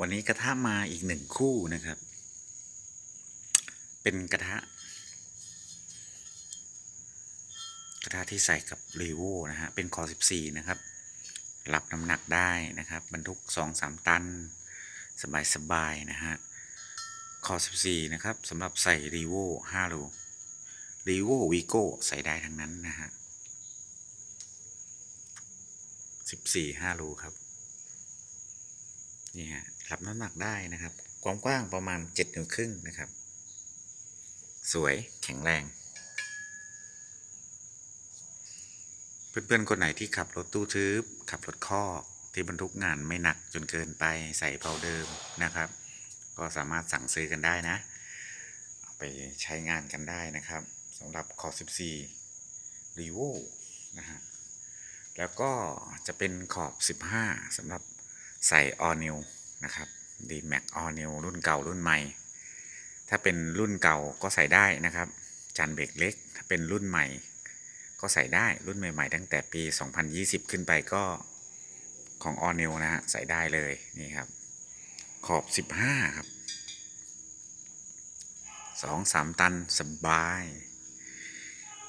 วันนี้กระทะมาอีกหนึ่งคู่นะครับ เป็นกระทะ กระทะที่ใส่กับรีโวนะฮะ เป็นคอ14 นะครับ รับน้ำหนักได้นะครับ บรรทุก 2-3 ตัน สบายๆนะฮะคอ14 นะครับสำหรับใส่รีโว5โลรีโววีโก้ใส่ได้ทั้งนั้นนะฮะ 14 5โลครับ นี่ฮะรับน้ำหนักได้นะครับ ความกว้างประมาณ7นิ้วครึ่งนะครับ สวยแข็งแรง เพื่อนๆคนไหนที่ขับรถตู้ทึบขับรถคอกที่บรรทุกงานไม่หนักจนเกินไปใส่เพาเดิมนะครับ ก็สามารถสั่งซื้อกันได้นะ เอาไปใช้งานกันได้นะครับสำหรับคอ14 r e v o นะฮะแล้วก็จะเป็นขอบ 15สำหรับ ใส่ All New นะครับ D Max All New รุ่นเก่ารุ่นใหม่ ถ้าเป็นรุ่นเก่าก็ใส่ได้นะครับ จานเบรกเล็ก ถ้าเป็นรุ่นใหม่ ก็ใส่ได้รุ่นใหม่ ๆ ตั้งแต่ปี 2020 ขึ้นไปก็ของ All New นะฮะใส่ได้เลยนี่ครับ ขอบ 15 ครับ 2-3 ตันสบาย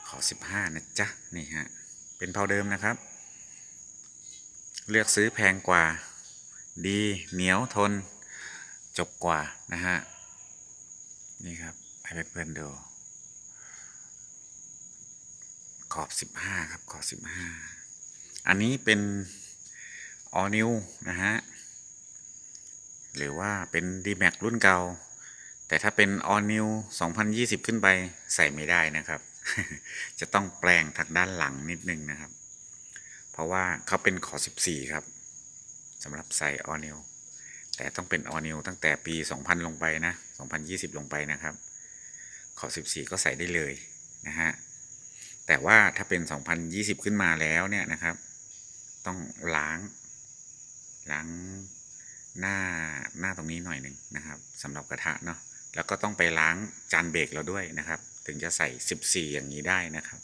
ขอ 15 นะจ๊ะ นี่ฮะ เป็นเพาเดิมนะครับ เลือกซื้อแพงกว่า ดีเหนียวทน จบกว่านะฮะ นี่ครับให้เพื่อนๆดู ขอบ15ครับ ขอบ15อันนี้เป็น all new นะฮะ หรือว่าเป็น d m a x รุ่นเก่า แต่ถ้าเป็น all new 2020 ขึ้นไปใส่ไม่ได้นะครับ จะต้องแปลงทางด้านหลังนิดนึงนะครับ เพราะว่าเขาเป็นขอ 14 ครับ สำหรับใส่ all new แต่ต้องเป็น all new ตั้งแต่ปี 2000 ลงไปนะ 2020 ลงไปนะครับ ขอ 14 ก็ใส่ได้เลยนะฮะ แต่ว่าถ้าเป็น 2020 ขึ้นมาแล้วเนี่ยนะครับ ต้องล้างล้างหน้าหน้าตรงนี้หน่อยหนึ่งนะครับสำหรับกระทะเนาะแล้วก็ต้องไปล้างจานเบรกเราด้วยนะครับ ถึงจะใส่ 14 อย่างนี้ได้นะครับ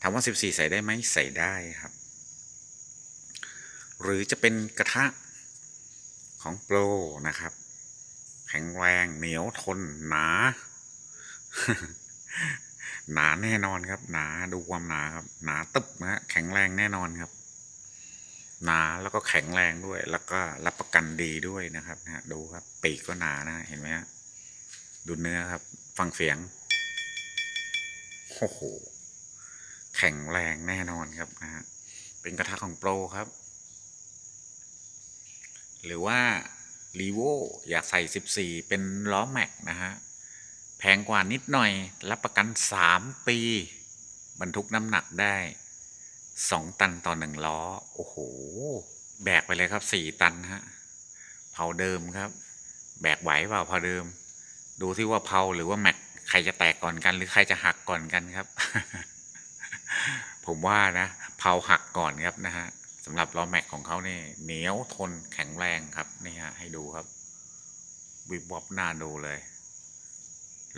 ถามว่า 14 ใส่ได้ไหมใส่ได้ครับ หรือจะเป็นกระทะของโปรนะครับ แข็งแรงเหนียวทนหนา หนาแน่นอนครับ หนาดูความหนาครับ หนาตึบนะฮะแข็งแรงแน่นอนครับ หนาแล้วก็แข็งแรงด้วย แล้วก็รับประกันดีด้วยนะครับนะฮะดูครับ ปีกก็หนานะเห็นไหมฮะดูเนื้อครับ ฟังเสียงโอ้โหแข็งแรงแน่นอนครับนะฮะเป็นกระทะของโปรครับ หรือว่ารีโวอยากใส่ 14 เป็นล้อแม็กนะฮะ แพงกว่านิดหน่อย รับประกัน 3 ปี บรรทุกน้ำหนักได้ 2 ตันต่อหนึ่งล้อ โอ้โห แบกไปเลยครับ 4 ตันฮะ เผาเดิมครับ แบกไหวเปล่าเผาเดิม ดูที่ว่าเผาหรือว่าแม็กใครจะแตกก่อนกัน หรือใครจะหักก่อนกันครับ ผมว่านะ เผาหักก่อนครับนะฮะ สำหรับล้อแม็กของเขาเนี่ยเหนียวทนแข็งแรงครับนี่ฮะให้ดูครับวิบวับหน้าดูเลย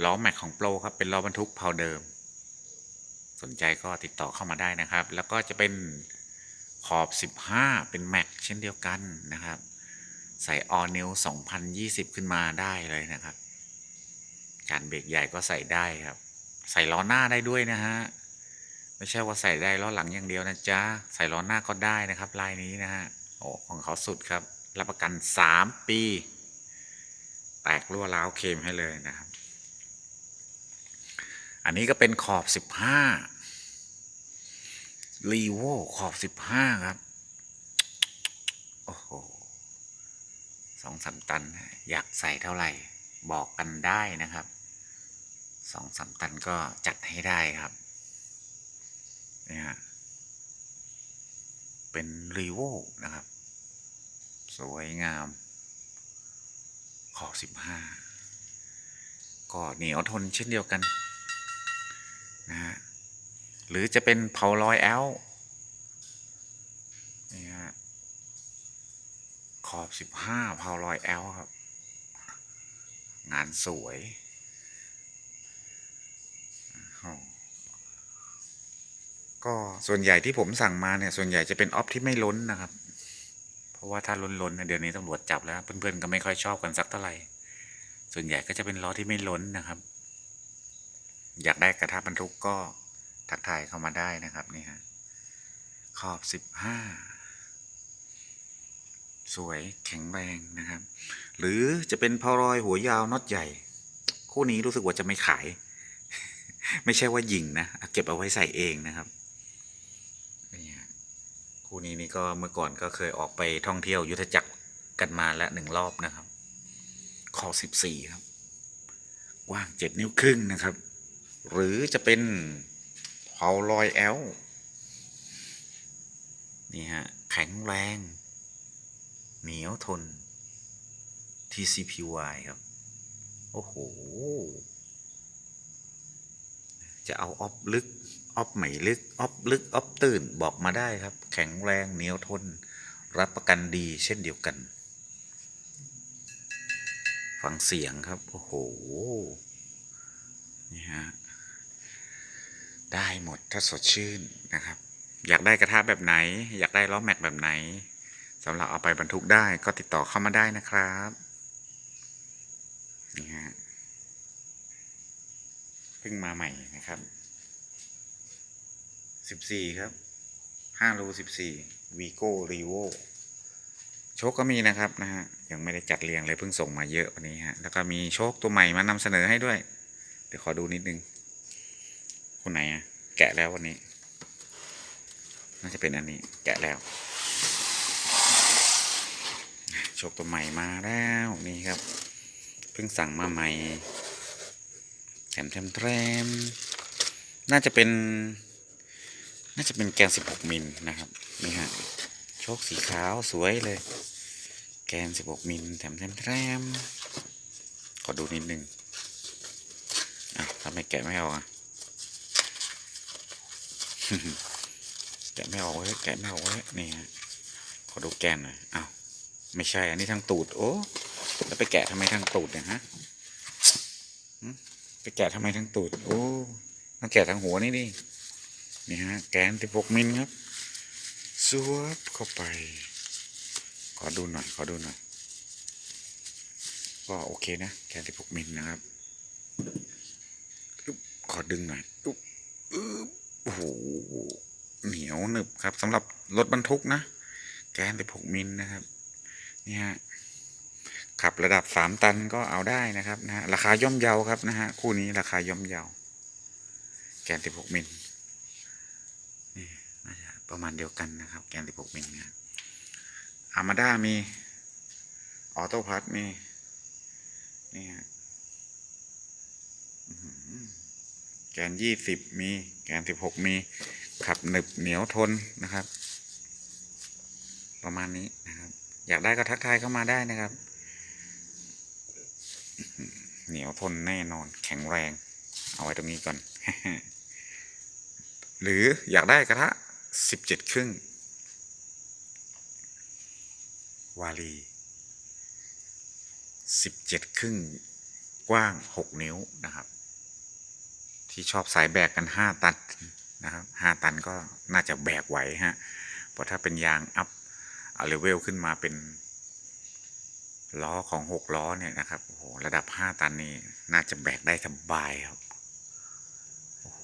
ล้อแม็กของโปรครับเป็นล้อบรรทุกเพาเดิม สนใจก็ติดต่อเข้ามาได้นะครับ แล้วก็จะเป็นขอบ 15 เป็นแม็กเช่นเดียวกันนะครับ ใส่ออนิว2020 ขึ้นมาได้เลยนะครับจานเบรกใหญ่ก็ใส่ได้ครับ ใส่ล้อหน้าได้ด้วยนะฮะ ไม่ใช่ว่าใส่ได้ล้อหลังอย่างเดียวนะจ๊ะ ใส่ล้อหน้าก็ได้นะครับลายนี้นะฮะโอ้ของเขาสุดครับ รับประกัน 3 ปี แตกรั่วร้าวเคลมให้เลยนะครับ อันนี้ก็เป็นขอบ 15รีโวขอบ 15 ครับ โอ้โหสองสามตัน อยากใส่เท่าไหร่ บอกกันได้นะครับสองสามตันก็จัดให้ได้ครับ นี่ฮะ เป็นรีโวนะครับ สวยงาม ขอบ15 ก็เหนียวทนเช่นเดียวกัน นะฮะ หรือจะเป็นเผาลอยแอลนี่ฮะ ขอบ 15เผาลอยแอลครับ งานสวยอ้าว ก็ส่วนใหญ่ที่ผมสั่งมาเนี่ย ส่วนใหญ่จะเป็นออฟที่ไม่ล้นนะครับ เพราะว่าถ้าล้นๆนเดี๋ยวนี้ตำรวจจับแล้ว เพื่อนๆก็ไม่ค่อยชอบกันสักเท่าไหร่ ส่วนใหญ่ก็จะเป็นล้อที่ไม่ล้นนะครับ อยากได้กระทะบรรทุกก็ทักทายเข้ามาได้นะครับนี่ฮะขอบสิบห้าสวยแข็งแรงนะครับ หรือจะเป็นพารอยหัวยาวน็อตใหญ่ คู่นี้รู้สึกว่าจะไม่ขาย ไม่ใช่ว่ายิงนะเก็บเอาไว้ใส่เองนะครับ คู่นี้นี่ก็เมื่อก่อนก็เคยออกไปท่องเที่ยวยุทธจักรกันมาแล้วหนึ่งรอบนะครับขอสิบสี่ครับ กว้างเจ็ดนิ้วครึ่งนะครับ หรือจะเป็นเผาลอยแอลนี่ฮะ แข็งแรง เหนียวทน TCPY ครับ โอ้โห จะเอาออฟลึก ออฟไม่ลึกออฟลึกออฟตื่นบอกมาได้ครับ แข็งแรงเหนียวทน รับประกันดีเช่นเดียวกัน ฟังเสียงครับ โอ้โห นี่ฮะ ได้หมดถ้าสดชื่นนะครับ อยากได้กระทะแบบไหน อยากได้ล้อแม็กแบบไหนสำหรับเอาไปบรรทุกได้ก็ติดต่อเข้ามาได้นะครับ นี่ฮะ เพิ่งมาใหม่นะครับ สิบสี่ครับห้ารูสิบสี่วีโก้รีโวโชคก็มีนะครับนะฮะยังไม่ได้จัดเรียงเลยเพิ่งส่งมาเยอะวันนี้ฮะแล้วก็มีโชคตัวใหม่มานำเสนอให้ด้วย เดี๋ยวขอดูนิดนึงคนไหนอะแกะแล้ววันนี้ น่าจะเป็นอันนี้แกะแล้วโชคตัวใหม่มาแล้วนี่ครับเพิ่งสั่งมาใหม่แถมแถมแถมน่าจะเป็น น่าจะเป็นแกน 16 มิลนะครับ นี่ฮะ โชคสีขาวสวยเลย แกน 16 มิลแถมแถมแถมขอดูนิดนึง อะทำไมแกะไม่เอาอะแกะไม่ออกเว้ยแกะไม่ออกเว้ยนี่ฮะ ขอดูแกนหน่อยอ้าวไม่ใช่ อันนี้ทางตูด โอ้ แล้วไปแกะทำไมทางตูดเนี่ยฮะไปแกะทำไมทางตูด โอ้ต้องแกะทางหัวนี่ดิ นี่ฮะ แกนที่พกมิลครับสวบเข้าไป ขอดูหน่อย ขอดูหน่อย ก็โอเคนะ แกนที่พกมิลนะครับขอดึงหน่อยปุ๊บโอ้โห เหนียวหนึบครับสำหรับรถบรรทุกนะ แกนไปหกมิลนะครับ เนี่ยขับระดับสามตันก็เอาได้นะครับนะฮะราคาย่อมเยาครับนะฮะคู่นี้ราคาย่อมเยา แกนสิบหกมิลนี่น่าจะ ประมาณเดียวกันนะครับ แกนสิบหกมิลนี่ยอามาด้ามีออโต้พัทมี นี่ฮะแกนยี่สิบมี แกนสิบหกมี ขับหนึบเหนียวทนนะครับ ประมาณนี้นะครับ อยากได้ก็ทักทายเข้ามาได้นะครับ เหนียวทนแน่นอน แข็งแรง เอาไว้ตรงนี้ก่อน หรืออยากได้กระทะ สิบเจ็ดครึ่ง วาลีสิบเจ็ดครึ่งกว้างหกนิ้วนะครับ ที่ชอบสายแบกกันห้าตันนะครับห้าตันก็น่าจะแบกไหวฮะเพราะถ้าเป็นยางอัพอาเลเวลขึ้นมาเป็นล้อของหกล้อเนี่ยนะครับโอ้โหระดับห้าตันนี่น่าจะแบกได้สบายครับโอ้โห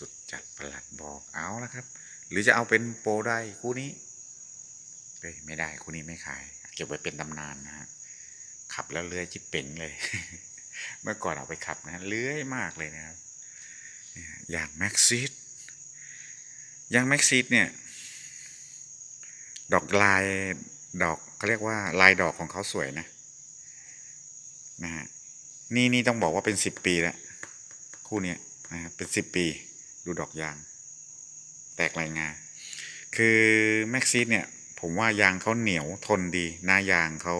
สุดจัดประหลัดบอกเอาแล้วครับ หรือจะเอาเป็นโปรได้คู่นี้เฮ้ยไม่ได้คู่นี้ไม่ขาย เก็บไว้เป็นตำนานนะฮะขับแล้วเลื้อยจิบเป่งเลย เมื่อก่อนเอาไปขับนะเลื้อยมากเลยนะครับยอย่างแม็กซิสอย่างแม็กซิสเนี่ย ดอกลายดอกเขาเรียกว่าลายดอกของเขาสวยนะนะฮะนี่นี่ต้องบอกว่าเป็นสิบปีแล้ว คู่เนี้ยนะครับเป็นสิบปี ดูดอกยาง แตกลายงา คือแม็กซิสเนี่ย ผมว่ายางเขาเหนียวทนดี หน้ายางเขา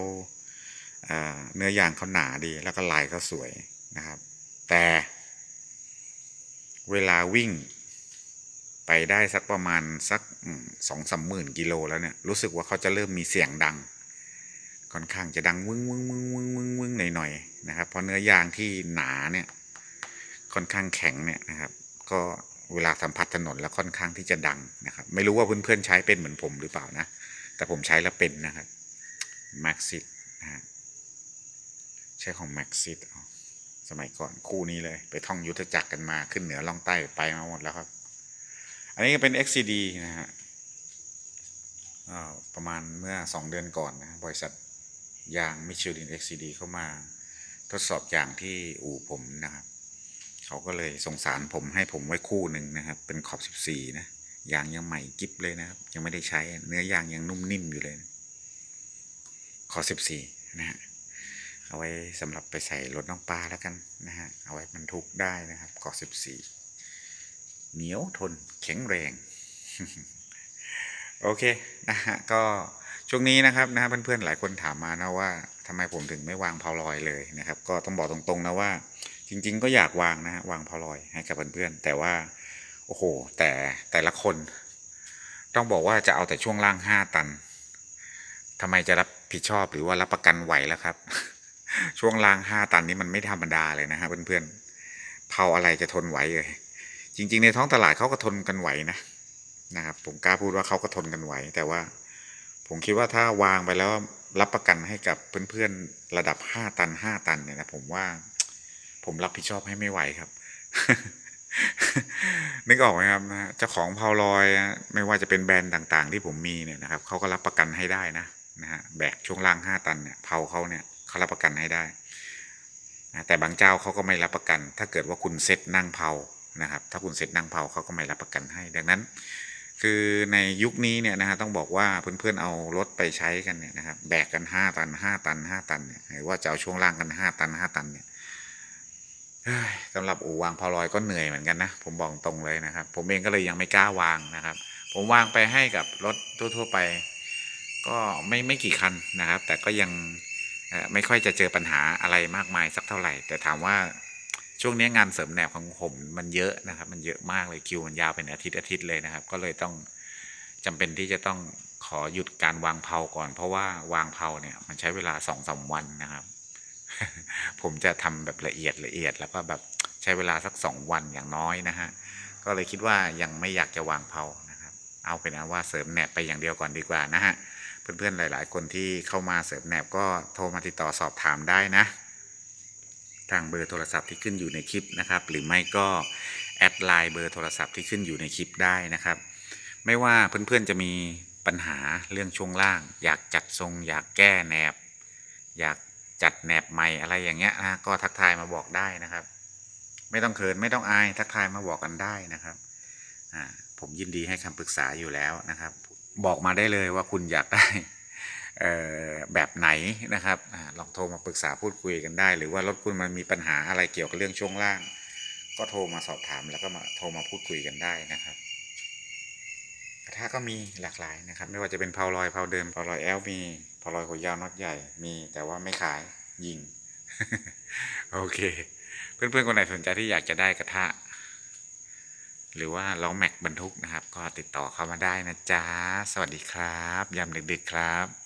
เเนื้อยางเขาหนาดี แล้วก็ลายเขาสวยนะครับ แต่เวลาวิ่งไปได้สักประมาณสักสองสามหมื่นกิโลแล้วเนี่ย รู้สึกว่าเขาจะเริ่มมีเสียงดัง ค่อนข้างจะดังวึ้งวึ้งวึ้งวึ้งวึ้งวึ้งหน่อยหน่อยๆนะครับเพราะเนื้อยางที่หนาเนี่ย ค่อนข้างแข็งเนี่ยนะครับ ก็ เวลาสัมผัสถนนแล้วค่อนข้างที่จะดังนะครับ ไม่รู้ว่าเพื่อนๆใช้เป็นเหมือนผมหรือเปล่านะ แต่ผมใช้แล้วเป็นนะครับ Maxit นะฮะใช้ของ Maxit สมัยก่อนคู่นี้เลย ไปท่องยุทธจักรกันมาขึ้นเหนือล่องใต้ไปมาหมดแล้วครับ อันนี้ก็เป็น XCD นะฮะประมาณเมื่อ 2 เดือนก่อนนะบริษัทยางมิชลิน XCD เข้ามาทดสอบยางที่อู่ผมนะครับ เขาก็เลยสงสารผมให้ผมไว้คู่หนึ่งนะครับ เป็นขอบ 14 นะยางยังใหม่กิ๊บเลยนะครับ ยังไม่ได้ใช้เนื้อยางยังนุ่มนิ่มอยู่เลยนะขอบ14 นะฮะเอาไว้สำหรับไปใส่รถน้องปลาแล้วกันนะฮะเอาไว้บรรทุกได้นะครับขอบ14 เหนียวทนแข็งแรง โอเคนะฮะก็ช่วงนี้นะครับนะฮะเพื่อนๆหลายคนถามมานะว่าทำไมผมถึงไม่วางพาวลอยเลยนะครับ ก็ต้องบอกตรงๆนะว่า จริง ๆ ก็อยากวางนะฮะวางพาวลอยให้กับเพื่อนๆแต่ว่าโอ้โห แต่แต่ละคน ต้องบอกว่าจะเอาแต่ช่วงล่างห้าตันทำไมจะรับผิดชอบหรือว่ารับประกันไหวแล้วครับ ช่วงล่างห้าตันนี้มันไม่ธรรมดาเลยนะฮะเพื่อนๆเผาอะไรจะทนไหวเลยจริง ๆ ในท้องตลาดเขาก็ทนกันไหวนะนะครับผมกล้าพูดว่าเขาก็ทนกันไหว แต่ว่าผมคิดว่าถ้าวางไปแล้วรับประกันให้กับเพื่อนๆระดับห้าตันห้าตันเนี่ยนะผมว่า ผมรับผิดชอบให้ไม่ไหวครับ นึกออกไหมครับนะเจ้าของพาวลอยไม่ว่าจะเป็นแบรนด์ต่างๆ ที่ผมมีเนี่ยนะครับเขาก็รับประกันให้ได้นะนะฮะแบกช่วงล่างห้าตันเนี่ยเผาเขาเนี่ยเขารับประกันให้ได้นะแต่บางเจ้าเขาก็ไม่รับประกัน ถ้าเกิดว่าคุณเซ็ตนั่งเผานะครับ ถ้าคุณเซ็ตนั่งเผาเขาก็ไม่รับประกันให้ ดังนั้น คือในยุคนี้เนี่ยนะฮะต้องบอกว่าเพื่อนๆเอารถไปใช้กันเนี่ยนะครับแบกกันห้าตันห้าตันห้าตันเนี่ยหรือว่าจะเอาช่วงล่างกันห้าตันห้าตันเนี่ย สำหรับอู่วางพอลอยก็เหนื่อยเหมือนกันนะ ผมบอกตรงเลยนะครับ ผมเองก็เลยยังไม่กล้าวางนะครับ ผมวางไปให้กับรถทั่วๆไป ก็ไม่ไม่กี่คันนะครับ แต่ก็ยังไม่ค่อยจะเจอปัญหาอะไรมากมายสักเท่าไหร่ แต่ถามว่าช่วงนี้งานเสริมแหนบของผมมันเยอะนะครับ มันเยอะมากเลยคิวมันยาวเป็นอาทิตย์อาทิตย์เลยนะครับ ก็เลยต้องจำเป็นที่จะต้องขอหยุดการวางเพาก่อน เพราะว่าวางเพาเนี่ยมันใช้เวลาสองสามวันนะครับ ผมจะทำแบบละเอียดละเอียด แล้วก็แบบใช้เวลาสักสองวันอย่างน้อยนะฮะ ก็เลยคิดว่ายังไม่อยากจะวางเพานะครับ เอาเป็นอันว่าเสริมแหนบไปอย่างเดียวก่อนดีกว่านะฮะ เพื่อนๆหลาย ๆ คนที่เข้ามาเสริมแหนบก็โทรมาติดต่อสอบถามได้นะ ทางเบอร์โทรศัพท์ที่ขึ้นอยู่ในคลิปนะครับ หรือไม่ก็แอดไลน์เบอร์โทรศัพท์ที่ขึ้นอยู่ในคลิปได้นะครับ ไม่ว่าเพื่อนๆจะมีปัญหาเรื่องช่วงล่าง อยากจัดทรง อยากแก้แหนบ อยาก จัดแหนบใหม่อะไรอย่างเงี้ยนะก็ทักทายมาบอกได้นะครับ ไม่ต้องเขินไม่ต้องอายทักทายมาบอกกันได้นะครับอ่าผมยินดีให้คำปรึกษาอยู่แล้วนะครับ บอกมาได้เลยว่าคุณอยากได้แบบไหนนะครับอลองโทรมาปรึกษาพูดคุยกันได้ หรือว่ารถคุณมันมีปัญหาอะไรเกี่ยวกับเรื่องช่วงล่าง ก็โทรมาสอบถามแล้วก็มาโทรมาพูดคุยกันได้นะครับ ระทะก็มีหลากหลายนะครับ ไม่ว่าจะเป็นเพาลอยเพาเดิมเพาลอยแอลมีเพาลอยหัวยาวน็อตใหญ่มีแต่ว่าไม่ขายยิง โอเค เพื่อนๆคนไหนสนใจที่อยากจะได้กระทะ หรือว่าล้อแม็กบรรทุกนะครับ ก็ติดต่อเข้ามาได้นะจ๊ะสวัสดีครับยามดึกๆครับ